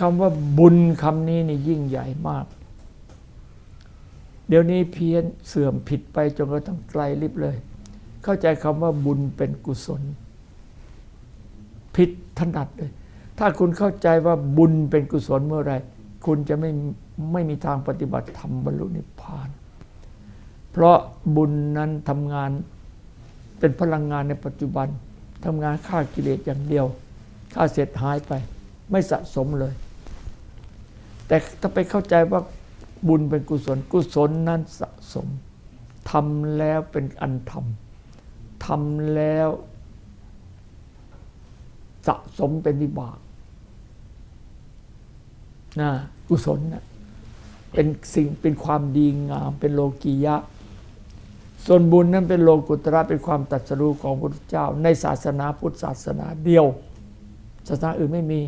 คำว่าบุญคำนี้นี่ยิ่งใหญ่มาก เดี๋ยวนี้เพี้ยนเสื่อมผิดไปจนกระทั่งไกลลิบเลย เข้าใจคำว่าบุญเป็นกุศล ผิดถนัดเลย ถ้าคุณเข้าใจว่าบุญเป็นกุศลเมื่อไรคุณจะไม่ไม่มีทางปฏิบัติธรรมบรรลุนิพพาน เพราะบุญนั้นทำงานเป็นพลังงานในปัจจุบันทำงานฆ่ากิเลสอย่างเดียวฆ่าเสร็จหายไป ไม่สะสมเลย แต่ถ้าไปเข้าใจว่าบุญเป็นกุศล กุศลนั้นสะสมทำแล้วเป็นอันทำทำแล้วสะสมเป็นวิบากนะกุศลนะเป็นสิ่งเป็นความดีงาม เป็นโลกียะ ส่วนบุญนั้นเป็นโลกุตระเป็นความตัดสรู้ของพระพุทธเจ้า ในศาสนาพุทธศาสนาเดียว ศาสนาอื่นไม่มี